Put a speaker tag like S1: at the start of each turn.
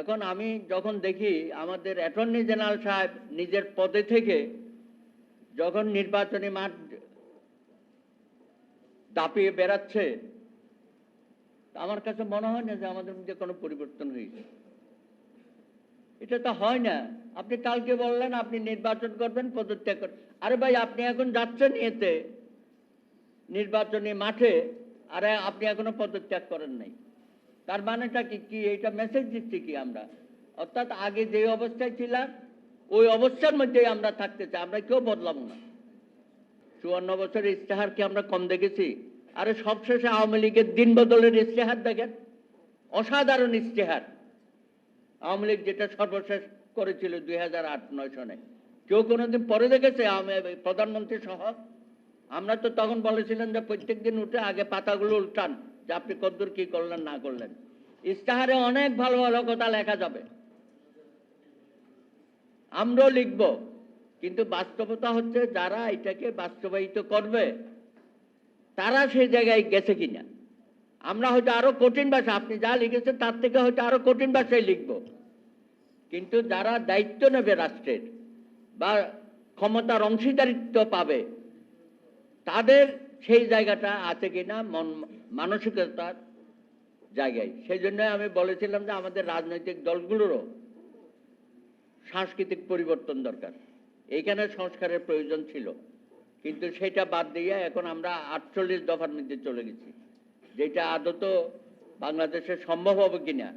S1: এখন আমি যখন দেখি আমাদের অ্যাটর্নি জেনারেল সাহেব নিজের পদে থেকে যখন নির্বাচনী মাঠ দাপিয়ে বেড়াচ্ছে, আমার কাছে মনে হয় না যে আমাদের মধ্যে কোনো পরিবর্তন হয়েছে। এটা তো হয় না। আপনি কালকে বললেন, আপনি নির্বাচন করবেন, পদত্যাগ করবেন আরে ভাই, আপনি এখন যাচ্ছেন এতে। নির্বাচনী মাঠে, আরে আপনি এখনও পদত্যাগ করেন নাই। তার মানেটা কি? কি এইটা মেসেজ দিচ্ছি কি আমরা? অর্থাৎ আগে যে অবস্থায় ছিলাম, ওই অবস্থার মধ্যেই আমরা থাকতে চাই। আমরা কেউ বদলাম না। চুয়ান্ন বছরের ইস্তেহার কি আমরা কম দেখেছি। আরে সবশেষে আওয়ামী লীগের দিন বদলের ইস্তেহার দেখেন। অসাধারণ ইস্তেহার আওয়ামী লীগ যেটা সর্বশেষ করেছিল দুই হাজার আট, নয় সনে। কেউ কোনোদিন পরে দেখেছে প্রধানমন্ত্রী সহ? আমরা তো তখন বলেছিলেন যে প্রত্যেক দিন উঠে আগে পাতাগুলো উল্টান। যে আপনি কদ্দূর কি করলেন, না করলেন। ইস্তাহারে অনেক ভালো ভালো কথা লেখা যাবে। আমরাও লিখব, কিন্তু বাস্তবতা হচ্ছে যারা এটাকে বাস্তবায়িত করবে, তারা সেই জায়গায় গেছে কিনা। আমরা হয়তো আরও কঠিন ভাষা আপনি যা লিখেছেন তার থেকে হয়তো আরও কঠিন ভাষায় লিখব। কিন্তু যারা দায়িত্ব নেবে রাষ্ট্রের বা ক্ষমতার অংশীদারিত্ব পাবে, তাদের সেই জায়গাটা আছে কিনা, মন, মানসিকতার জায়গায়। সেই জন্য আমি বলেছিলাম যে আমাদের রাজনৈতিক দলগুলোরও সাংস্কৃতিক পরিবর্তন দরকার। এইখানে সংস্কারের প্রয়োজন ছিল। কিন্তু সেটা বাদ দিয়ে এখন আমরা আটচল্লিশ দফার মধ্যে চলে গেছি। যেটা আদত বাংলাদেশে সম্ভব হবে কিনা